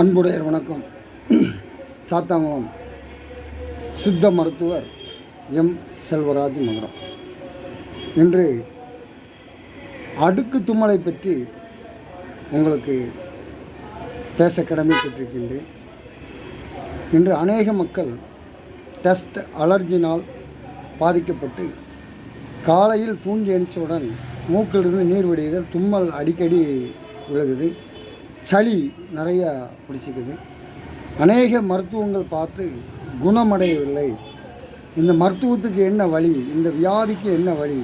அன்புடையர் வணக்கம். சாத்தாங்குளம் சித்த மருத்துவர் எம். செல்வராஜ் மதுரம். இன்று அடுக்கு தும்மலை பற்றி உங்களுக்கு பேச கடமைப்பட்டிருக்கின்றேன். இன்று அநேக மக்கள் டஸ்ட் அலர்ஜினால் பாதிக்கப்பட்டு காலையில் தூங்கி எழுந்தவுடன் மூக்கிலிருந்து நீர் வடிதல் தும்மல் அடிக்கடி விழுகுது. சளி நிறையா பிடிச்சிக்குது. அநேக மருத்துவங்கள் பார்த்து குணமடையவில்லை. இந்த மருத்துவத்துக்கு என்ன வழி? இந்த வியாதிக்கு என்ன வழி?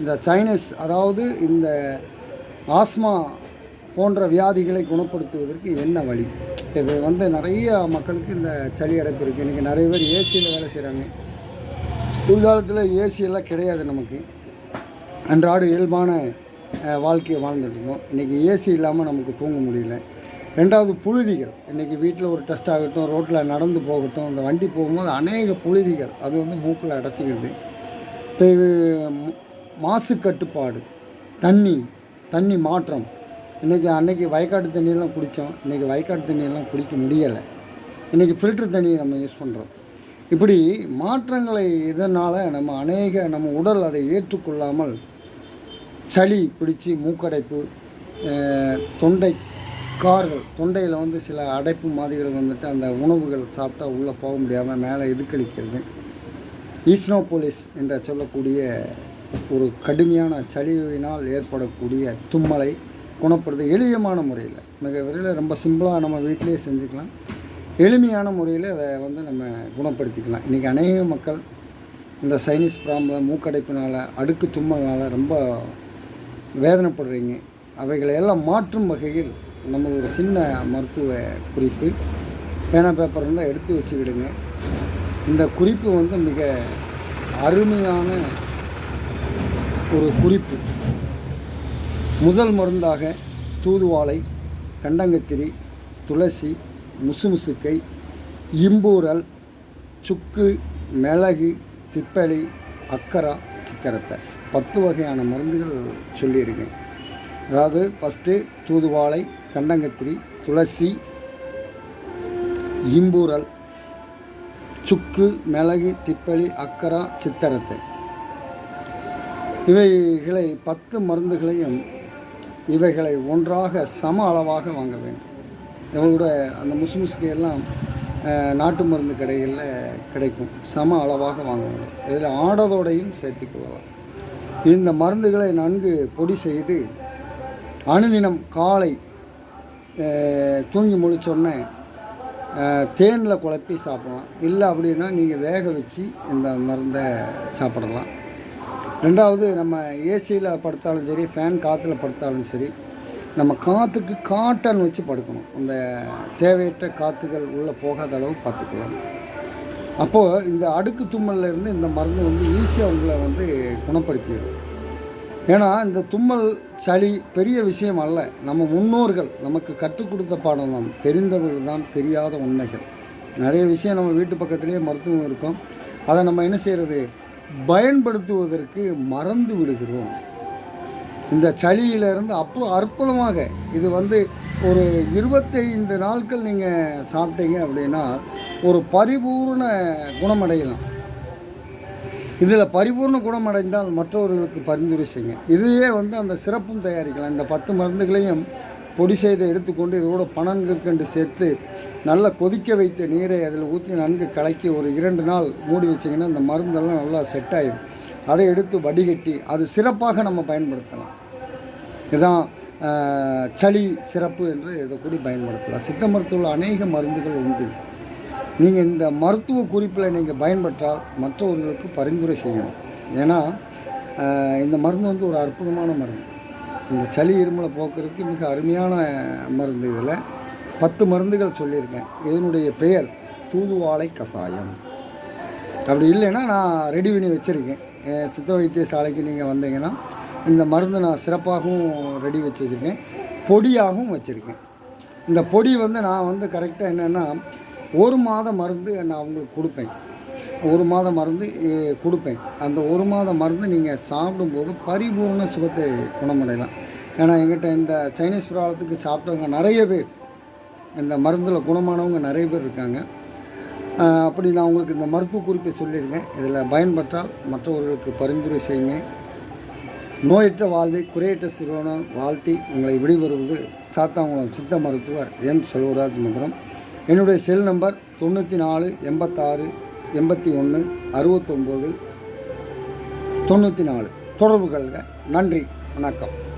இந்த சைனஸ் அதாவது இந்த ஆஸ்மா போன்ற வியாதிகளை குணப்படுத்துவதற்கு என்ன வழி? இது வந்து நிறைய மக்களுக்கு இந்த சளி அடைப்பு இருக்குது இன்றைக்கி நிறைய பேர் ஏசியில் வேலை செய்கிறாங்க உள்காலத்தில் ஏசியெல்லாம் கிடையாது நமக்கு. அன்றாடு இயல்பான வாழ்க்கையை வாழ்ந்துட்டுருந்தோம் இன்றைக்கி ஏசி இல்லாமல் நமக்கு தூங்க முடியல. ரெண்டாவது புழுதிகள். இன்றைக்கி வீட்டில் ஒரு டெஸ்ட் ஆகட்டும் ரோட்டில் நடந்து போகட்டும் இந்த வண்டி போகும்போது அநேக புழுதிகள். அது வந்து மூக்கில் அடைச்சிக்கிறது இப்போ மாசு கட்டுப்பாடு தண்ணி தண்ணி மாற்றம். இன்றைக்கி அன்றைக்கி வயக்காட்டு தண்ணியெல்லாம் குடித்தோம் இன்றைக்கி வயக்காட்டு தண்ணியெல்லாம் குடிக்க முடியலை. இன்றைக்கி ஃபில்டர் தண்ணியை நம்ம யூஸ் பண்ணுறோம் இப்படி மாற்றங்களை இதனால் நம்ம அநேக நம்ம உடல் அதை ஏற்றுக்கொள்ளாமல் சளி பிடிச்சி மூக்கடைப்பு தொண்டை கார்கள் தொண்டையில் வந்து சில அடைப்பு மாதிரிகள் வந்துட்டு அந்த உணவுகள் சாப்பிட்டா உள்ளே போக முடியாமல் மேலே இதுக்களிக்கிறது ஈஸ்னோபோலிஸ் என்ற சொல்லக்கூடிய ஒரு கடுமையான சளியினால் ஏற்படக்கூடிய தும்மலை குணப்படுது எளியமான முறையில் மிக விரைவில் ரொம்ப சிம்பிளாக நம்ம வீட்டிலேயே செஞ்சுக்கலாம். எளிமையான முறையில் அதை வந்து நம்ம குணப்படுத்திக்கலாம். இன்றைக்கி அநேக மக்கள் இந்த சைனீஸ் ப்ராப்ளம் மூக்கடைப்பினால் அடுக்கு தும்மல்னால் ரொம்ப வேதனைப்படுறீங்க. அவைகளை எல்லாம் மாற்றும் வகையில் நம்ம ஒரு சின்ன மருத்துவ குறிப்பு பேனா பேப்பர் இருந்தால் எடுத்து வச்சுக்கிடுங்க. இந்த குறிப்பு வந்து மிக அருமையான ஒரு குறிப்பு. முதல் மருந்தாக தூதுவாளை கண்டங்கத்திரி துளசி முசுமுசுக்கை இம்பூரல் சுக்கு மிளகு திப்பலி அக்கரா சித்திரத்தை. பத்து வகையான மருந்துகள் சொல்லியிருக்கேன். அதாவது ஃபஸ்ட்டு தூதுவாளை கண்டங்கத்திரி துளசி இம்பூரல் சுக்கு மிளகு திப்பளி அக்கரா சித்தரத்தை. இவைகளை பத்து மருந்துகளையும் இவைகளை ஒன்றாக சம அளவாக வாங்க வேண்டும். இவங்களோட அந்த முசுமுசுக்கு எல்லாம் நாட்டு மருந்து கடைகளில் கிடைக்கும். சம அளவாக வாங்க வேண்டும். இதில் ஆடதோடையும் சேர்த்து கொள்ளலாம். இந்த மருந்துகளை நன்கு பொடி செய்து அணுதினம் காலை தூங்கி முழிச்சோடனே தேனில் குழப்பி சாப்பிடலாம். இல்லை அப்படின்னா நீங்கள் வேக வச்சு இந்த மருந்தை சாப்பிடலாம். ரெண்டாவது நம்ம ஏசியில் படுத்தாலும் சரி ஃபேன் காற்றுல படுத்தாலும் சரி நம்ம காற்றுக்கு காட்டன் வச்சு படுக்கணும். அந்த தேவையற்ற காற்றுகள் உள்ளே போகாத அளவு பார்த்துக்கலாம் அப்போது இந்த அடுக்கு தும்மல்ல இருந்து இந்த மருந்து வந்து ஈஸியாக உங்களை வந்து குணப்படுத்திடும். ஏன்னா இந்த தும்மல் சளி பெரிய விஷயம் அல்ல. நம்ம முன்னோர்கள் நமக்கு கற்றுக் கொடுத்த பாடம் தான். தெரிந்தவர்கள் தான் தெரியாத உண்மைகள். நிறைய விஷயம் நம்ம வீட்டு பக்கத்துலேயே மருத்துவம் இருக்கும். அதை நம்ம என்ன செய்கிறது பயன்படுத்துவதற்கு மறந்து விடுகிறோம். இந்த சளியிலிருந்து அப்போ அற்புதமாக இது வந்து ஒரு இருபத்தைந்து நாட்கள் நீங்கள் சாப்பிட்டீங்க அப்படின்னா ஒரு பரிபூர்ண குணமடையலாம். இதில் பரிபூர்ண குணமடைந்தால் மற்றவர்களுக்கு பரிந்துரை செய்யுங்க. இதையே வந்து அந்த சிறப்பும் தயாரிக்கலாம். இந்த பத்து மருந்துகளையும் பொடி செய்து எடுத்துக்கொண்டு இதோட பனங்கற்கண்டு சேர்த்து நல்லா கொதிக்க வைத்த நீரை அதில் ஊற்றி நன்கு கலக்கி ஒரு இரண்டு நாள் மூடி வச்சிங்கன்னா அந்த மருந்தெல்லாம் நல்லா செட் ஆகிடும் அதை எடுத்து வடிகட்டி அது சிறப்பாக நம்ம பயன்படுத்தலாம். இதுதான் சளி சிறப்பு என்று இதை கூடி பயன்படுத்தலாம். சித்த மருத்துவ அநேக மருந்துகள் உண்டு. நீங்கள் இந்த மருத்துவ குறிப்பில் நீங்கள் பயன்பெற்றால் மற்றவர்களுக்கு பரிந்துரை செய்யணும். ஏன்னா இந்த மருந்து வந்து ஒரு அற்புதமான மருந்து. இந்த சளி இருமலை போக்குறதுக்கு மிக அருமையான மருந்து இதில். பத்து மருந்துகள் சொல்லியிருக்கேன். இதனுடைய பெயர் தூதுவாளை கஷாயம். அப்படி இல்லைன்னா நான் ரெடி பண்ணி வச்சுருக்கேன். சித்த வைத்திய சாலைக்கு நீங்கள் வந்தீங்கன்னா இந்த மருந்து நான் சிறப்பாகவும் ரெடி வச்சு வச்சுருக்கேன். பொடியாகவும் வச்சுருக்கேன். இந்த பொடி வந்து நான் வந்து கரெக்டாக என்னென்னா ஒரு மாத மருந்து நான் அவங்களுக்கு கொடுப்பேன். ஒரு மாத மருந்து கொடுப்பேன். அந்த ஒரு மாத மருந்து நீங்கள் சாப்பிடும்போது பரிபூர்ண சுகத்தை குணமடையலாம். ஏன்னா எங்கிட்ட இந்த சைனீஸ் ப்ராப்ளத்துக்கு சாப்பிட்டவங்க நிறைய பேர் இந்த மருந்தில் குணமானவங்க நிறைய பேர் இருக்காங்க. அப்படி நான் உங்களுக்கு இந்த மருத்துவ குறிப்பை சொல்லியிருக்கேன். இதில் பயன்பற்றால் மற்றவர்களுக்கு பரிந்துரை செய்யுங்க. நோயற்ற வாழ்வை குறையற்ற சிறுவனம் வாழ்த்தி உங்களை விடைபெறுவது சாத்தாங்குளம் சித்த மருத்துவர் என் செல்வராஜ் மந்திரம் என்னுடைய செல் நம்பர் தொண்ணூற்றி நாலு எண்பத்தாறு எண்பத்தி ஒன்று அறுபத்தொம்போது தொண்ணூற்றி நாலு. தொடர்பு கொள்க. நன்றி. வணக்கம்.